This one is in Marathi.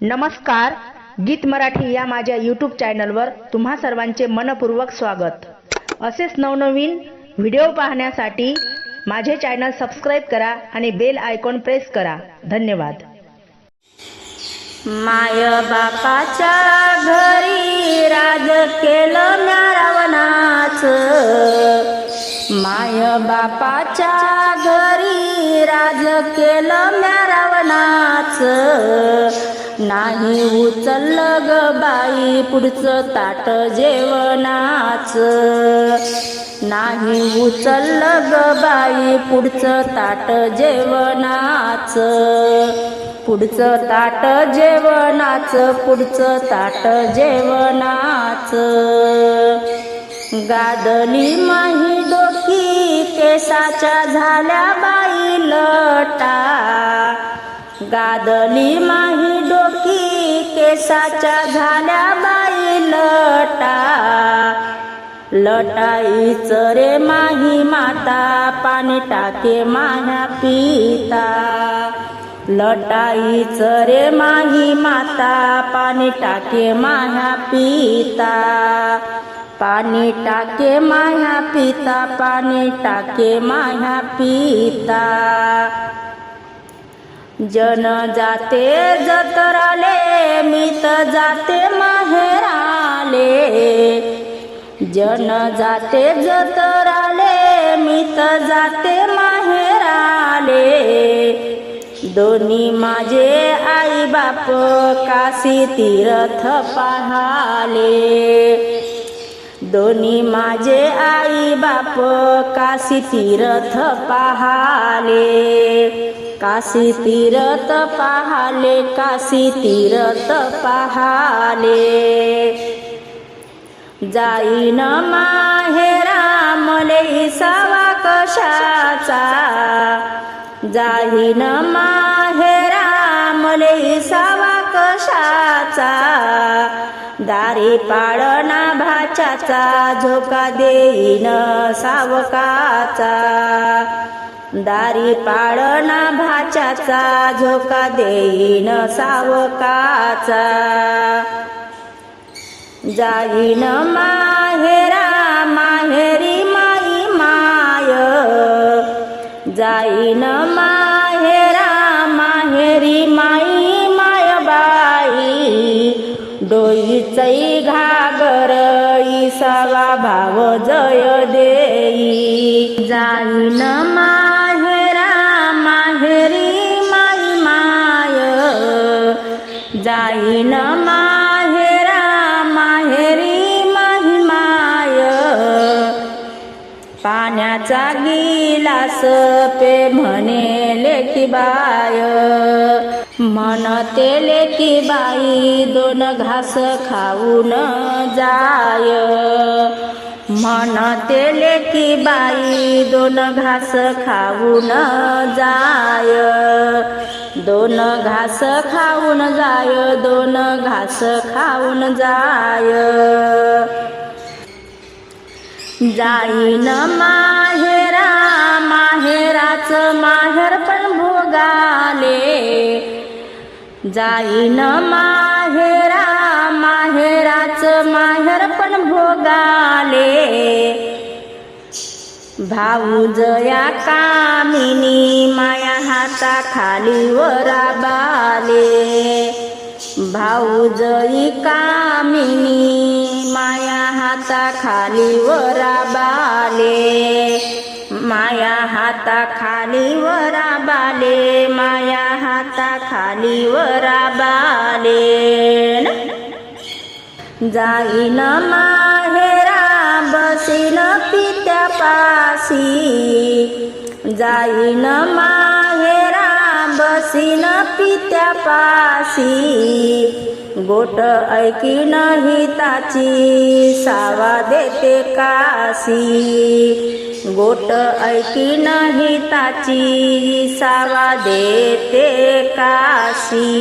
नमस्कार गीत मराठी या माझ्या यूट्यूब चॅनलवर तुम्हा सर्वांचे मनपूर्वक स्वागत. असेच नवनवीन व्हिडिओ पाहण्यासाठी माझे चॅनल सबस्क्राईब करा आणि बेल आयकॉन प्रेस करा. धन्यवाद. माय बापाच्या घरी राज केलं रावणाच. माय बापाच्या घरी राज केलं रावणाच. नाही उचल ग बाई पुढचं ताट जेवणाच. नाही उचल ग बाई पुढचं ताट जेवणाच. पुढचं ताट जेवणाचं पुढचं ताट जेवणाच. गादली माही डोकी केसाच्या झाल्या बाई लटा. गादली माही डोकी केसाच्या झाल्या बाई लटा. लटाईच रे माही माता पाणी टाके माह्या पिता. लटाईच रे माही माता पाणी टाके माह्या पिता. पाणी टाके माह्या पिता पाणी टाके माह्या पिता. जन जाते जतराले मी तर जाते माहेराले. जन जाते जतराले मी तर जाते माहेराले. दोन्ही माझे आई बाप काशी तीर्थ पाहाले. दोन्ही माझे आई बाप काशी तीर्थ पाहाले. काशी तीरत पाहाले काशी तीरत पाहाले। जाईन माहेरा मले सावा कशाचा। जाईन माहेरा मले सावा कशाचा। दारी पाळणा भाच्याचा झोका देईन सावकाचा। दारी पाळणा भाच्याचा झोका देईन सावकाचा. जाईन माहेरा माहेरी माई माय. जाईन माहेरा माहेरी माई माय बाई. डोईचई घागर सवा भाव जय देई. जाईन मा जाइन माहेरा माहेरी महिमाय। पाण्याचा गिलास पे म्हणे लेखिबाय मनतेलेकी बाई दोन घास खाऊन जाय। मनतेलेकी बाई दोन घास खाऊन जाय। दोन घास खाऊन जाय दोन घास खाऊन जाय. जाईन माहेरा माहेराच माहेर पण भोगाले. जाईन माहेरा माहेराच माहेर पण भोगाले. भाऊजया कामिनी माया हाता खाली वराबाले. भाऊजई कामिनी माया हाता खाली वराबाले. माया हाता खाली वराबाले माया हाता खाली वराबाले. जाईन मा जाईन माहेरा बसीन पित्या पाशी गोट ऐकीन हिताची सावा देते काशी. गोट ऐकीन हिताची सावा देते काशी.